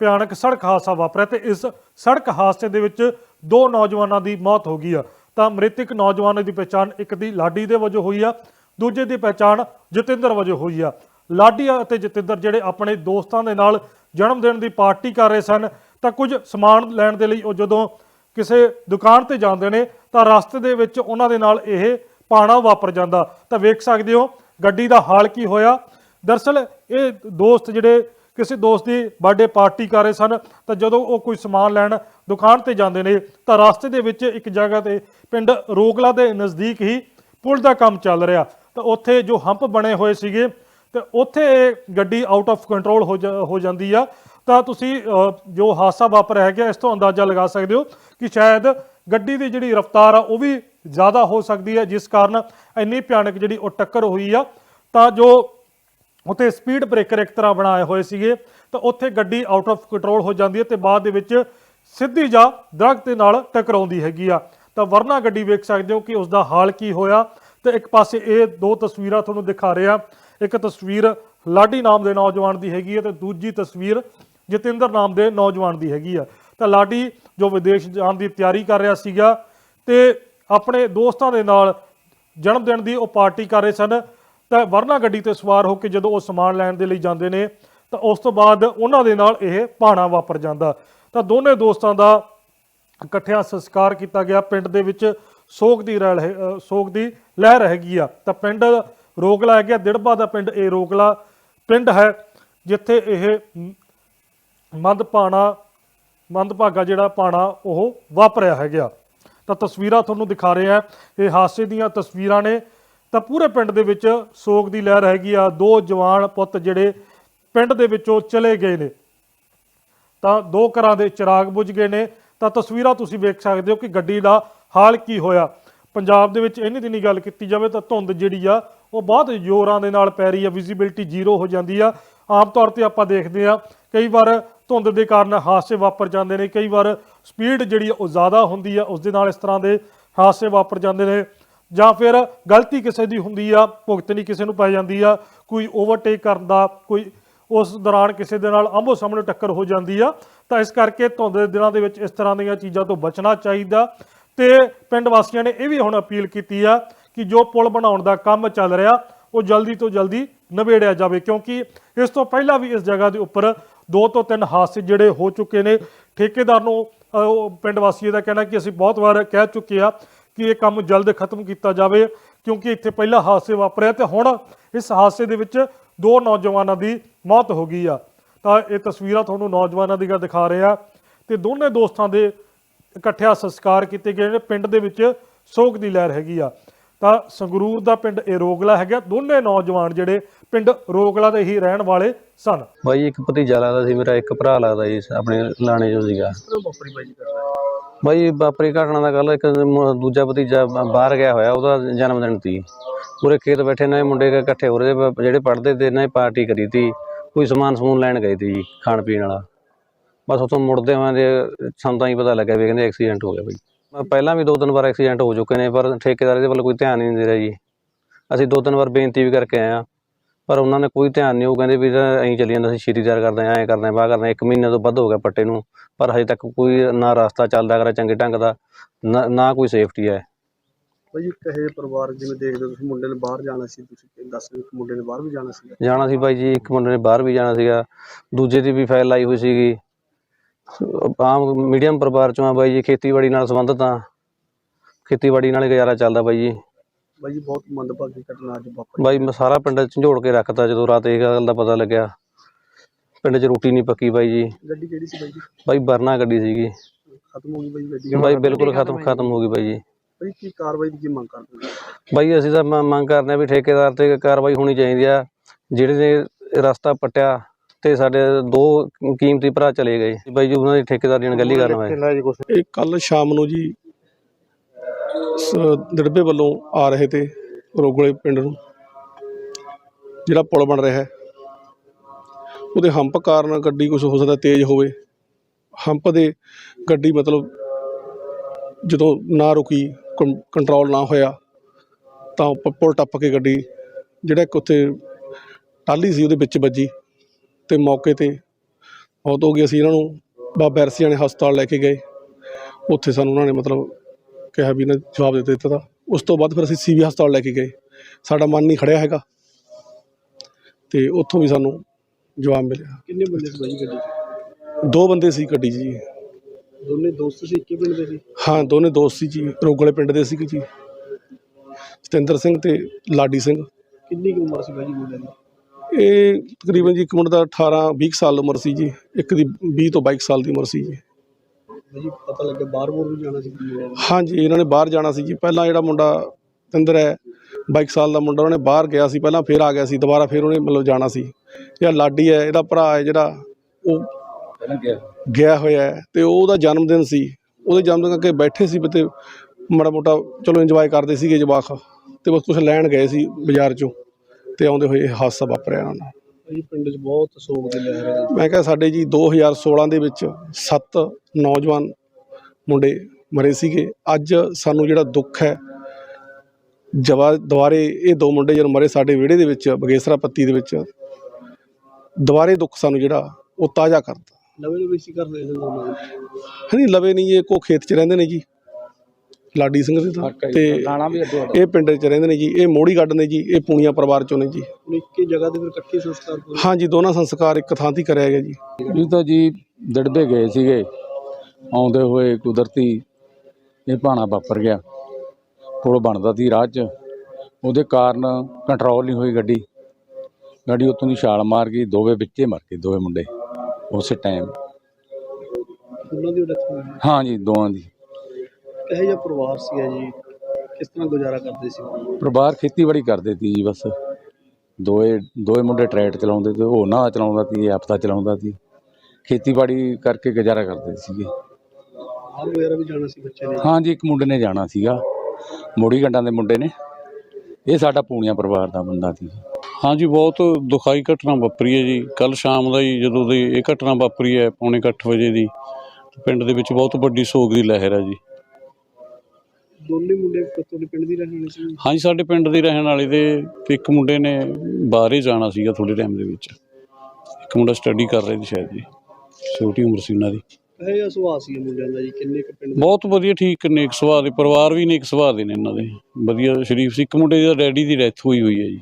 ਭਿਆਨਕ ਸੜਕ ਹਾਦਸਾ ਵਾਪਰਿਆ ਤੇ ਇਸ ਸੜਕ ਹਾਦਸੇ ਦੇ ਵਿੱਚ ਦੋ ਨੌਜਵਾਨਾਂ ਦੀ ਮੌਤ ਹੋ ਗਈ ਆ। ਤਾਂ ਮ੍ਰਿਤਕ ਨੌਜਵਾਨਾਂ ਦੀ ਪਛਾਣ ਇੱਕ ਦੀ ਲਾਡੀ ਦੇ ਵਜੋਂ ਹੋਈ ਆ, ਦੂਜੇ ਦੀ ਪਛਾਣ ਜਤਿੰਦਰ ਵਜੋਂ ਹੋਈ ਆ। ਲਾਡੀ ਅਤੇ ਜਤਿੰਦਰ ਜਿਹੜੇ ਆਪਣੇ ਦੋਸਤਾਂ ਦੇ ਨਾਲ ਜਨਮ ਦਿਨ ਦੀ ਪਾਰਟੀ ਕਰ ਰਹੇ ਸਨ, ਤਾਂ ਕੁਝ ਸਮਾਨ ਲੈਣ ਦੇ ਲਈ ਉਹ ਜਦੋਂ ਕਿਸੇ ਦੁਕਾਨ ਤੇ ਜਾਂਦੇ ਨੇ, ਤਾਂ ਰਸਤੇ ਦੇ ਵਿੱਚ ਉਹਨਾਂ ਦੇ ਨਾਲ ਇਹ ਪਾਣਾ ਵਾਪਰ ਜਾਂਦਾ। ਤਾਂ ਵੇਖ ਸਕਦੇ ਹੋ ਗੱਡੀ ਦਾ ਹਾਲ ਕੀ ਹੋਇਆ। ਦਰਸਲ ਇਹ ਦੋਸਤ ਜਿਹੜੇ ਕਿਸੇ ਦੋਸਤ ਦੀ ਬਰਥਡੇ ਪਾਰਟੀ ਕਰ ਰਹੇ ਸਨ, ਤਾਂ ਜਦੋਂ ਉਹ ਕੋਈ ਸਮਾਨ ਲੈਣ ਦੁਕਾਨ ਤੇ ਜਾਂਦੇ ਨੇ, ਤਾਂ ਰਸਤੇ ਦੇ ਵਿੱਚ ਇੱਕ ਜਗ੍ਹਾ ਤੇ ਪਿੰਡ ਰੋਗਲਾ ਦੇ ਨਜ਼ਦੀਕ ਹੀ ਪੁਲ ਦਾ ਕੰਮ ਚੱਲ ਰਿਹਾ। ਤਾਂ ਉੱਥੇ ਜੋ ਹੰਪ ਬਣੇ ਹੋਏ ਸੀਗੇ, ਤੇ ਉੱਥੇ ਇਹ ਗੱਡੀ ਆਊਟ ਆਫ ਕੰਟਰੋਲ ਹੋ ਜਾ- ਹੋ ਜਾਂਦੀ ਆ। ਤਾਂ ਤੁਸੀਂ ਜੋ ਹਾਦਸਾ ਵਾਪਰਿਆ ਗਿਆ ਇਸ ਤੋਂ ਅੰਦਾਜ਼ਾ ਲਗਾ ਸਕਦੇ ਹੋ ਕਿ ਸ਼ਾਇਦ ਗੱਡੀ ਦੀ ਜਿਹੜੀ ਰਫ਼ਤਾਰ ਆ, ਉਹ ਵੀ ਜ਼ਿਆਦਾ ਹੋ ਸਕਦੀ ਹੈ, ਜਿਸ ਕਾਰਨ ਇੰਨੀ ਭਿਆਨਕ ਜਿਹੜੀ ਉਹ ਟੱਕਰ ਹੋਈ ਆ। ਤਾਂ ਜੋ ਉੱਥੇ ਸਪੀਡ ਬ੍ਰੇਕਰ ਇੱਕ ਤਰ੍ਹਾਂ ਬਣਾਏ ਹੋਏ ਸੀਗੇ, ਤਾਂ ਉੱਥੇ ਗੱਡੀ ਆਊਟ ਆਫ ਕੰਟਰੋਲ ਹੋ ਜਾਂਦੀ ਹੈ ਤੇ ਬਾਅਦ ਦੇ ਵਿੱਚ ਸਿੱਧੀ ਜਾ ਦਰਖਤ ਦੇ ਨਾਲ ਟਕਰਾਉਂਦੀ ਹੈਗੀ ਆ। ਤਾਂ ਵਰਨਾ ਗੱਡੀ ਵੇਖ ਸਕਦੇ ਹੋ ਕਿ ਉਸ ਦਾ ਹਾਲ ਕੀ ਹੋਇਆ। ਤੇ ਇੱਕ ਪਾਸੇ ਇਹ ਦੋ ਤਸਵੀਰਾਂ ਤੁਹਾਨੂੰ ਦਿਖਾ ਰਿਹਾ। ਇੱਕ ਤਸਵੀਰ ਲਾਡੀ ਨਾਮ ਦੇ ਨੌਜਵਾਨ ਦੀ ਹੈਗੀ ਹੈ ਤੇ ਦੂਜੀ ਤਸਵੀਰ ਜਤਿੰਦਰ ਨਾਮ ਦੇ ਨੌਜਵਾਨ ਦੀ ਹੈਗੀ ਆ। ਤਾਂ ਲਾਡੀ ਜੋ ਵਿਦੇਸ਼ ਜਾਣ ਦੀ ਤਿਆਰੀ ਕਰ ਰਿਹਾ ਸੀਗਾ ਤੇ ਆਪਣੇ ਦੋਸਤਾਂ ਦੇ ਨਾਲ ਜਨਮ ਦਿਨ ਦੀ ਉਹ ਪਾਰਟੀ ਕਰ ਰਹੇ ਸਨ। ਤਾਂ ਵਰਨਾ ਗੱਡੀ ਤੇ ਸਵਾਰ ਹੋ ਕੇ ਜਦੋਂ ਉਹ ਸਮਾਨ ਲੈਣ ਦੇ ਲਈ ਜਾਂਦੇ ਨੇ ਤਾਂ ਉਸ ਤੋਂ ਬਾਅਦ ਉਹਨਾਂ ਦੇ ਨਾਲ ਇਹ ਭਾਣਾ ਵਾਪਰ ਜਾਂਦਾ। ਤਾਂ ਦੋਨੇ ਦੋਸਤਾਂ ਦਾ ਇਕੱਠਿਆਂ ਸੰਸਕਾਰ ਕੀਤਾ ਗਿਆ। ਪਿੰਡ ਦੇ ਵਿੱਚ ਸੋਗ ਦੀ ਰਹਿ ਅ, ਸੋਗ ਦੀ ਲਹਿਰ ਹੈਗੀ ਆ। ਤਾਂ ਪਿੰਡ ਰੋਗਲਾ ਹੈਗਾ ਦਿੜਬਾ ਦਾ ਪਿੰਡ ਇਹ ਰੋਗਲਾ ਪਿੰਡ ਹੈ ਜਿੱਥੇ ਇਹ ਮ, ਮੰਦਪਾਣਾ ਮੰਦਭਾਗਾ ਜਿਹੜਾ ਪਾਣਾ ਉਹ ਵਾਪਰਿਆ ਹੈਗਾ। ਤਾਂ ਤਸਵੀਰਾਂ ਤੁਹਾਨੂੰ ਦਿਖਾ ਰਹੇ ਆ ਇਹ ਹਾਦਸੇ ਦੀਆਂ ਤਸਵੀਰਾਂ ਨੇ। ਤਾਂ ਪੂਰੇ ਪਿੰਡ ਦੇ ਵਿੱਚ ਸੋਗ ਦੀ ਲਹਿਰ ਹੈਗੀ ਆ। ਦੋ ਜਵਾਨ ਪੁੱਤ ਜਿਹੜੇ ਪਿੰਡ ਦੇ ਵਿੱਚੋਂ ਚਲੇ ਗਏ ਨੇ। ਤਾਂ ਦੋ ਘਰਾਂ ਦੇ ਚਿਰਾਗ ਬੁਝ ਗਏ ਨੇ। ਤਾਂ ਤਸਵੀਰਾਂ ਤੁਸੀਂ ਵੇਖ ਸਕਦੇ ਹੋ ਕਿ ਗੱਡੀ ਦਾ ਹਾਲ ਕੀ ਹੋਇਆ। ਪੰਜਾਬ ਦੇ ਵਿੱਚ ਇੰਨੀ ਦਿਨੀ ਗੱਲ ਕੀਤੀ ਜਾਵੇ ਤਾਂ ਧੁੰਦ ਜਿਹੜੀ ਆ, ਉਹ ਬਹੁਤ ਜ਼ੋਰਾਂ ਦੇ ਨਾਲ ਪੈ ਰਹੀ ਆ। ਵਿਜ਼ਿਬਿਲਟੀ ਜ਼ੀਰੋ ਹੋ ਜਾਂਦੀ ਆ। ਆਮ ਤੌਰ ਤੇ ਆਪਾਂ ਦੇਖਦੇ ਆ ਕਈ ਵਾਰ ਧੁੰਦ ਦੇ ਕਾਰਨ ਹਾਦਸੇ ਵਾਪਰ ਜਾਂਦੇ ਨੇ। ਕਈ ਵਾਰ ਸਪੀਡ ਜਿਹੜੀ ਆ, ਉਹ ਜ਼ਿਆਦਾ ਹੁੰਦੀ ਆ। ਉਸ ਦੇ ਨਾਲ ਇਸ ਤਰ੍ਹਾਂ ਦੇ ਹਾਦਸੇ ਵਾਪਰ ਜਾਂਦੇ ਨੇ। ਜਾਂ ਫਿਰ ਗਲਤੀ ਕਿਸੇ ਦੀ ਹੁੰਦੀ ਆ ਭੁਗਤਣੀ ਕਿਸੇ ਨੂੰ ਪੈ ਜਾਂਦੀ ਆ, ਕੋਈ ਓਵਰਟੇਕ ਕਰਨ ਦਾ, ਕੋਈ ਉਸ ਦੌਰਾਨ ਕਿਸੇ ਦੇ ਨਾਲ ਆਮੋ ਸਾਹਮਣੇ ਟੱਕਰ ਹੋ ਜਾਂਦੀ ਆ, ਤਾਂ ਇਸ ਕਰਕੇ ਧੁੰਦ ਦੇ ਦਿਨਾਂ ਦੇ ਵਿੱਚ ਇਸ ਤਰ੍ਹਾਂ ਦੀਆਂ ਚੀਜ਼ਾਂ ਤੋਂ ਬਚਣਾ ਚਾਹੀਦਾ। ਤੇ ਪਿੰਡ ਵਾਸੀਆਂ ਨੇ ਇਹ ਵੀ ਹੁਣ ਅਪੀਲ ਕੀਤੀ ਆ ਕਿ ਜੋ ਪੁਲ ਬਣਾਉਣ ਦਾ ਕੰਮ ਚੱਲ ਰਿਹਾ, ਉਹ ਜਲਦੀ ਤੋਂ ਜਲਦੀ ਨਿਬੇੜਿਆ ਜਾਵੇ, ਕਿਉਂਕਿ ਇਸ ਤੋਂ ਪਹਿਲਾਂ ਵੀ ਇਸ ਜਗ੍ਹਾ ਦੇ ਉੱਪਰ ਦੋ ਤੋਂ ਤਿੰਨ ਹਾਦਸੇ ਜਿਹੜੇ ਹੋ ਚੁੱਕੇ ਨੇ। ਠੇਕੇਦਾਰ ਨੂੰ ਪਿੰਡ ਵਾਸੀਏ ਦਾ ਕਹਿਣਾ ਕਿ ਅਸੀਂ ਬਹੁਤ ਵਾਰ ਕਹਿ ਚੁੱਕੇ ਆ ਕਿ ਇਹ ਕੰਮ ਜਲਦ ਖਤਮ ਕੀਤਾ ਜਾਵੇ, ਕਿਉਂਕਿ ਇੱਥੇ ਪਹਿਲਾ ਹਾਦਸੇ ਵਾਪਰਿਆ ਤੇ ਹੁਣ ਇਸ ਹਾਦਸੇ ਦੇ ਵਿੱਚ ਦੋ ਨੌਜਵਾਨਾਂ ਦੀ ਮੌਤ ਹੋ ਗਈ ਆ। ਤਾਂ ਇਹ ਤਸਵੀਰਾਂ ਤੁਹਾਨੂੰ ਨੌਜਵਾਨਾਂ ਦੀਆਂ ਦਿਖਾ ਰਹੇ ਆ ਤੇ ਦੋਨੇ ਦੋਸਤਾਂ ਦੇ ਇਕੱਠਿਆ ਸੰਸਕਾਰ ਕੀਤੇ ਗਏ ਨੇ, ਪਿੰਡ ਦੇ ਵਿੱਚ ਸੋਗ ਦੀ ਲਹਿਰ ਹੈਗੀ ਆ। ਤਾਂ ਸੰਗਰੂਰ ਦਾ ਪਿੰਡ ਇਹ ਰੋਗਲਾ ਹੈਗਾ, ਦੋਨੇ ਨੌਜਵਾਨ ਜਿਹੜੇ ਪਿੰਡ ਰੋਗਲਾ ਦੇ ਹੀ ਰਹਿਣ ਵਾਲੇ ਸਨ। ਬਾਈ ਇੱਕ ਭਤੀਜਾ ਲੱਗਦਾ ਸੀ, ਮੇਰਾ ਇੱਕ ਭਰਾ ਲੱਗਦਾ ਜੀ ਆਪਣੇ ਲਾਣੇ ਜੋ ਸੀਗਾ। ਬਾਈ, ਵਾਪਰੀ ਘਟਨਾ ਦਾ ਗੱਲ ਇੱਕ ਮ- ਦੂਜਾ ਭਤੀਜਾ ਬ- ਬਾਹਰ ਗਿਆ ਹੋਇਆ, ਉਹਦਾ ਜਨਮ ਦਿਨ ਸੀ। ਪੂਰੇ ਖੇਤ ਬੈਠੇ ਨੇ, ਮੁੰਡੇ ਕ- ਇਕੱਠੇ ਹੋ ਰਹੇ, ਬ- ਜਿਹੜੇ ਪੜ੍ਹਦੇ ਤੇ ਇਹਨਾਂ ਨੇ ਪਾਰਟੀ ਕਰੀ ਤੀ, ਕੋਈ ਸਮਾਨ ਸਮੂਨ ਲੈਣ ਗਏ ਤੀ ਜੀ, ਖਾਣ ਪੀਣ ਵਾਲਾ। ਬਸ ਉੱਥੋਂ ਮੁੜਦੇ ਹੋਏ ਦੇ ਸਾਨੂੰ ਤਾਂ ਹੀ ਪਤਾ ਲੱਗਿਆ ਵੀ ਕਹਿੰਦੇ ਐਕਸੀਡੈਂਟ ਹੋ ਗਿਆ ਬਾਈ। ਮੈਂ ਪਹਿਲਾਂ ਵੀ ਦੋ ਤਿੰਨ ਵਾਰ ਐਕਸੀਡੈਂਟ ਹੋ ਚੁੱਕੇ ਨੇ, ਪਰ ਠੇਕੇਦਾਰ ਦੇ ਵੱਲ ਕੋਈ ਧਿਆਨ ਹੀ ਨਹੀਂ ਦੇ ਰਿਹਾ ਜੀ। ਅਸੀਂ ਦੋ ਤਿੰਨ ਵਾਰ ਬੇਨਤੀ ਵੀ ਕਰਕੇ ਆਏ ਆ ਪਰ ਉਹਨਾਂ ਨੇ ਕੋਈ ਧਿਆਨ ਨਹੀਂ ਉਹ ਕਹਿੰਦੇ ਵੀ ਐਂ ਚੱਲੀ ਜਾਂਦਾ ਸੀ ਛੇਤੀ ਤਿਆਰ ਕਰਦੇ ਆਂ ਐਂ ਕਰਦੇ ਆਂ ਬਾਹ ਕਰਦੇ ਆਂ ਇੱਕ ਮਹੀਨੇ ਤੋਂ ਵੱਧ ਹੋ ਗਿਆ ਪੱਟੇ ਨੂੰ ਪਰ ਹਜੇ ਤੱਕ ਕੋਈ ਨਾ ਰਸਤਾ ਚੱਲਦਾ ਕਰਾ ਚੰਗੇ ਢੰਗ ਦਾ ਨਾ- ਕੋਈ ਸੇਫਟੀ ਹੈ। ਭਾਜੀ ਕਹੇ ਪਰਿਵਾਰ ਜਿਵੇਂ ਦੇਖਦੇ ਹੋ ਤੁਸੀਂ ਮੁੰਡੇ ਨੇ ਬਾਹਰ ਜਾਣਾ ਸੀ ਤੁਸੀਂ ਦੱਸ ਰਹੇ ਹੋ ਕਿ ਮੁੰਡੇ ਨੇ ਬਾਹਰ ਵੀ ਜਾਣਾ ਸੀ। ਜਾਣਾ ਸੀ ਬਾਈ ਜੀ ਇੱਕ ਮੁੰਡੇ ਨੇ ਬਾਹਰ ਵੀ ਜਾਣਾ ਸੀਗਾ ਦੂਜੇ ਦੀ ਵੀ ਫਾਈਲ ਲਾਈ ਹੋਈ ਸੀਗੀ। ਆਮ ਮੀਡੀਅਮ ਪਰਿਵਾਰ ਚੋਂ ਆ ਬਾਈ ਜੀ ਖੇਤੀਬਾੜੀ ਨਾਲ ਸੰਬੰਧਿਤ ਆ। ਖੇਤੀਬਾੜੀ ਨਾਲ ਹੀ ਗੁਜ਼ਾਰਾ ਚੱਲਦਾ ਬਾਈ ਜੀ। ਭਾਜੀ ਬਹੁਤ ਮੰਦਭਾਗੀ ਘਟਨਾ ਅੱਜ ਵਾਪਰੀ। ਬਾਈ ਮੈਂ ਸਾਰਾ ਪਿੰਡ ਝੰਜੋੜ ਕੇ ਰੱਖਤਾ ਜਦੋਂ ਰਾਤ ਇਹ ਗੱਲ ਦਾ ਪਤਾ ਲੱਗਿਆ। ਪਿੰਡ 'ਚ ਰੋਟੀ ਨਹੀਂ ਪੱਕੀ ਬਾਈ ਜੀ। ਗੱਡੀ ਕਿਹੜੀ ਸੀ ਬਾਈ ਜੀ? ਬਾਈ ਵਰਨਾ ਗੱਡੀ ਸੀਗੀ। ਖਤਮ ਹੋ ਗਈ ਬਾਈ ਗੱਡੀ। ਬਾਈ ਬਿਲਕੁਲ ਖਤਮ ਖਤਮ ਹੋ ਗਈ ਬਾਈ ਜੀ। ਭਾਜੀ ਕੀ ਕਾਰਵਾਈ ਦੀ ਕੀ ਮੰਗ ਕਰਦੇ ਹੋ? ਬਾਈ ਅਸੀਂ ਤਾਂ ਮੰਗ ਕਰਦੇ ਆ ਵੀ ਠੇਕੇਦਾਰ ਤੇ ਕਾਰਵਾਈ ਹੋਣੀ ਚਾਹੀਦੀ ਆ। ਜਿਹੜੇ ਨੇ ਰਸਤਾ ਪੱਟਿਆ ਤੇ ਸਾਡੇ ਦੋ ਕੀਮਤੀ ਭਰਾ ਚਲੇ ਗਏ। ਬਾਈ ਜੀ ਉਹਨਾਂ ਦੀ ਠੇਕੇਦਾਰੀ ਨਾਲ ਗੱਲ ਹੀ ਕਰਨਾ ਇਹ ਕੱਲ ਸ਼ਾਮ ਨੂੰ ਜੀ ਦੜਬੇ ਵੱਲੋਂ ਆ ਰਹੇ ਤੇ ਰੋਗਲੇ ਪਿੰਡ ਨੂੰ ਜਿਹੜਾ ਪੁਲ ਬਣ ਰਿਹਾ ਹੈ। ਉਹਦੇ ਹੰਪ ਕਾਰਨ ਗੱਡੀ ਕੁਝ ਹੋ ਸਕਦਾ ਤੇਜ਼ ਹੋਵੇ। ਹੰਪ ਦੇ ਗੱਡੀ ਮਤਲਬ ਜਦੋਂ ਨਾ ਰੁਕੀ ਕੰਟਰੋਲ ਨਾ ਹੋਇਆ, ਤਾਂ ਪੁਲ ਟੱਪ ਕੇ ਗੱਡੀ ਜਿਹੜਾ ਇੱਕ ਉੱਥੇ ਟਾਲੀ ਸੀ ਉਹਦੇ ਵਿੱਚ ਵੱਜੀ ਤੇ ਮੌਕੇ ਤੇ ਮੌਤ ਹੋ ਗਈ। ਅਸੀਂ ਇਹਨਾਂ ਨੂੰ ਬਾਬਾ ਐਰਸੀਆਂ ਨੇ ਹਸਪਤਾਲ ਲੈ ਕੇ ਗਏ। ਉੱਥੇ ਸਾਨੂੰ ਉਹਨਾਂ ਨੇ ਮਤਲਬ ਕਿਹਾ ਵੀ ਇਹਨਾਂ ਜਵਾਬ ਦੇ ਦਿੱਤਾ ਤਾ। ਉਸ ਤੋਂ ਬਾਅਦ ਫਿਰ ਅਸੀਂ ਸੀਵੀ ਹਸਪਤਾਲ ਲੈ ਕੇ ਗਏ। ਸਾਡਾ ਮਨ ਨਹੀਂ ਖੜਿਆ ਹੈਗਾ। ਤੇ ਉੱਥੋਂ ਵੀ ਸਾਨੂੰ ਜਵਾਬ ਮਿਲਿਆ। ਕਿੰਨੇ ਬੰਦੇ ਸੀ ਭਾਜੀ ਗੱਡੀ 'ਚ? ਦੋ ਬੰਦੇ ਸੀ ਗੱਡੀ 'ਚ ਜੀ। ਦੋਨੇ ਦੋਸਤ ਸੀ ਇੱਕੇ ਪਿੰਡ ਦੇ ਸੀ? ਹਾਂ ਦੋਨੇ ਦੋਸਤ ਸੀ ਜੀ। ਰੋਗਲੇ ਪਿੰਡ ਦੇ ਸੀ ਜੀ। ਸਤਿੰਦਰ ਸਿੰਘ ਤੇ ਲਾਡੀ ਸਿੰਘ। ਕਿੰਨੀ ਕੁ ਉਮਰ ਸੀ ਭਾਜੀ ਮੁੰਡੇ ਦੀ? ਇਹ ਤਕਰੀਬਨ ਜੀ ਇੱਕ ਮੁੰਡੇ ਦਾ 18 20 ਸਾਲ ਉਮਰ ਸੀ ਜੀ। ਇੱਕ ਦੀ 20 ਤੋਂ 22 ਸਾਲ ਦੀ ਉਮਰ ਸੀ ਜੀ। ਭਾਜੀ ਪਤਾ ਲੱਗਾ ਬਾਹਰ ਬੋਰ ਵੀ ਜਾਣਾ ਸੀ ਮੁੰਡੇ ਨੇ ਹਾਂਜੀ ਇਹਨਾਂ ਨੇ ਬਾਹਰ ਜਾਣਾ ਸੀ ਜੀ। ਪਹਿਲਾਂ ਜਿਹੜਾ ਮੁੰਡਾ ਤਿੰਦਰ ਹੈ 22 ਸਾਲ ਦਾ ਮੁੰਡਾ ਉਹਨੇ ਬਾਹਰ ਗਿਆ ਸੀ। ਪਹਿਲਾਂ ਫੇਰ ਆ ਗਿਆ ਸੀ ਦੁਬਾਰਾ ਫੇਰ ਉਹਨੇ ਮਤਲਬ ਜਾਣਾ ਸੀ। ਜਿਹੜਾ ਲਾਡੀ ਹੈ ਇਹਦਾ ਭਰਾ ਹੈ ਜਿਹੜਾ ਉਹ ਗਿਆ। ਹੋਇਆ ਹੈ ਤੇ ਉਹਦਾ ਜਨਮ ਦਿਨ ਸੀ। ਉਹਦੇ ਜਨਮ ਦਿਨ ਕਰਕੇ ਬੈਠੇ ਸੀ ਤੇ ਮਾੜਾ ਮੋਟਾ ਚਲੋ ਇੰਜੋਏ ਕਰਦੇ ਸੀਗੇ ਜਵਾਕ। ਤੇ ਬਸ ਕੁਝ ਲੈਣ ਗਏ ਸੀ ਬਾਜ਼ਾਰ ਚੋਂ ਤੇ ਆਉਂਦੇ ਹੋਏ ਹਾਦਸਾ ਵਾਪਰਿਆ ਉਹਨਾਂ ਨਾਲ। ਭਾਜੀ ਪਿੰਡ 'ਚ ਬਹੁਤ ਸੋਗ ਦੀ ਲਹਿਰ ਹੈ। ਮੈਂ ਕਿਹਾ ਸਾਡੇ ਜੀ 2016 ਦੇ ਵਿੱਚ ਸੱਤ ਨੌਜਵਾਨ ਮੁੰਡੇ ਮਰੇ ਸੀਗੇ। ਅੱਜ ਸਾਨੂੰ ਜਿਹੜਾ ਦੁੱਖ ਹੈ ਜਵਾ ਦੁਬਾਰੇ ਇਹ ਦੋ ਮੁੰਡੇ ਜਦੋਂ ਮਰੇ ਸਾਡੇ ਵਿਹੜੇ ਦੇ ਵਿੱਚ ਬਗੇਸਰਾ ਪੱਤੀ ਦੇ ਵਿੱਚ ਦੁਬਾਰੇ ਦੁੱਖ ਸਾਨੂੰ ਜਿਹੜਾ ਉਹ ਤਾਜ਼ਾ ਕਰਤਾ। ਨਵੇਂ ਨਵੇਂ ਸੀ ਕਰ ਰਹੇ ਨੇ ਦੋਨੋਂ ਹਾਂਜੀ ਲਵੇ ਨਹੀਂ ਇਹ ਕੋ ਖੇਤ 'ਚ ਰਹਿੰਦੇ ਨੇ ਜੀ। ਲਾਡੀ ਸਿੰਘ ਦੇ ਤਾਂ। ਤੇ ਇਹ ਪਿੰਡ 'ਚ ਰਹਿੰਦੇ ਨੇ ਜੀ ਇਹ ਮੋੜੀ ਗੱਡ ਨੇ ਜੀ ਇਹ ਪੂਣੀਆਂ ਪਰਿਵਾਰ ਚੋਂ ਨੇ ਜੀ। ਇੱਕੇ ਜਗ੍ਹਾ ਤੇ ਫਿਰ ਇਕੱਠੇ ਸੰਸਕਾਰ ਹੋਏ। ਹਾਂਜੀ ਦੋਨਾਂ ਸੰਸਕਾਰ ਇੱਕ ਥਾਂ ਤੇ ਹੀ ਕਰਿਆ ਗਿਆ ਜੀ। ਇਹ ਤਾਂ ਜੀ ਦੜਬੇ ਗਏ ਸੀਗੇ। ਆਉਂਦੇ ਹੋਏ ਕੁਦਰਤੀ ਇਹ ਭਾਣਾ ਵਾਪਰ ਗਿਆ। ਪੁਲ ਬਣਦਾ ਸੀ ਰਾਹ 'ਚ। ਉਹਦੇ ਕਾਰਨ ਕੰਟਰੋਲ ਨਹੀਂ ਹੋਈ ਗੱਡੀ। ਗੱਡੀ ਉੱਤੋਂ ਦੀ ਛਾਲ ਮਾਰ ਗਈ ਦੋਵੇਂ ਵਿੱਚੇ ਮਰ ਗਏ ਦੋਵੇਂ ਮੁੰਡੇ। ਉਸੇ ਟਾਈਮ ਉਹਨਾਂ ਦੀ ਡੈਥ ਹੋਈ। ਹਾਂ ਜੀ ਦੋਵਾਂ ਦੀ। ਕਹੇ ਜਿਹਾ ਪਰਿਵਾਰ ਸੀਗਾ ਜੀ? ਕਿਸ ਤਰ੍ਹਾਂ ਗੁਜ਼ਾਰਾ ਕਰਦੇ ਸੀ? ਪਰਿਵਾਰ ਖੇਤੀਬਾੜੀ ਕਰਦੇ ਸੀ ਜੀ ਬਸ। ਦੋਏ ਦੋਏ ਮੁੰਡੇ ਟਰੈਕਟਰ ਚਲਾਉਂਦੇ ਤੇ ਉਹ ਨਾ ਚਲਾਉਂਦਾ ਸੀ ਇਹ ਆਪਦਾ ਚਲਾਉਂਦਾ ਸੀ। ਖੇਤੀਬਾੜੀ ਕਰਕੇ ਗੁਜ਼ਾਰਾ ਕਰਦੇ ਸੀਗੇ। ਬਾਹਰ ਵਗੈਰਾ ਵੀ ਜਾਣਾ ਸੀ ਬੱਚੇ ਨੇ? ਹਾਂ ਜੀ ਇੱਕ ਮੁੰਡੇ ਨੇ ਜਾਣਾ ਸੀਗਾ। ਮੋੜੀ ਗੰਡਾਂ ਦੇ ਮੁੰਡੇ ਨੇ। ਇਹ ਸਾਡਾ ਪੂਣੀਆਂ ਪਰਿਵਾਰ ਦਾ ਬੰਦਾ ਸੀ। ਹਾਂਜੀ ਬਹੁਤ ਦੁਖਾਈ ਘਟਨਾ ਵਾਪਰੀ ਹੈ ਜੀ। ਕੱਲ ਸ਼ਾਮ ਦਾ ਹੀ ਜਦੋਂ ਦੀ ਇਹ ਘਟਨਾ ਵਾਪਰੀ ਹੈ ਪੌਣੇ ਕੁ ਅੱਠ ਵਜੇ ਦੀ ਪਿੰਡ ਦੇ ਵਿੱਚ ਬਹੁਤ ਵੱਡੀ ਸੋਗ ਦੀ ਲਹਿਰ ਹੈ ਜੀ। ਦੋਨੇ ਮੁੰਡੇ ਤੁਹਾਡੇ ਪਿੰਡ ਦੀ ਰਹਿਣ ਵਾਲੇ ਸੀ? ਹਾਂਜੀ ਸਾਡੇ ਪਿੰਡ ਦੇ ਰਹਿਣ ਵਾਲੇ ਦੇ ਤੇ ਇੱਕ ਮੁੰਡੇ ਨੇ ਬਾਹਰੇ ਜਾਣਾ ਸੀਗਾ ਥੋੜੇ ਟਾਈਮ ਦੇ ਵਿੱਚ। ਇੱਕ ਮੁੰਡਾ ਸਟੱਡੀ ਕਰ ਰਿਹਾ ਸੀ ਸ਼ਾਇਦ ਜੀ। ਛੋਟੀ ਉਮਰ ਸੀ ਉਹਨਾਂ ਦੀ। ਕਹੇ ਜਿਹਾ ਸੁਭਾਅ ਸੀ ਮੁੰਡਿਆਂ ਦਾ ਜੀ ਕਿੰਨੇ ਕੁ ਪਿੰਡ ਬਹੁਤ ਵਧੀਆ ਠੀਕ ਨੇਕ ਸੁਭਾਅ ਦੇ ਪਰਿਵਾਰ ਵੀ ਨੇਕ ਸੁਭਾਅ ਦੇ ਨੇ ਇਹਨਾਂ ਦੇ। ਵਧੀਆ ਸ਼ਰੀਫ ਸੀ। ਇੱਕ ਮੁੰਡੇ ਦਾ ਡੈਡੀ ਦੀ ਡੈਥ ਹੋਈ ਹੋਈ ਹੈ ਜੀ।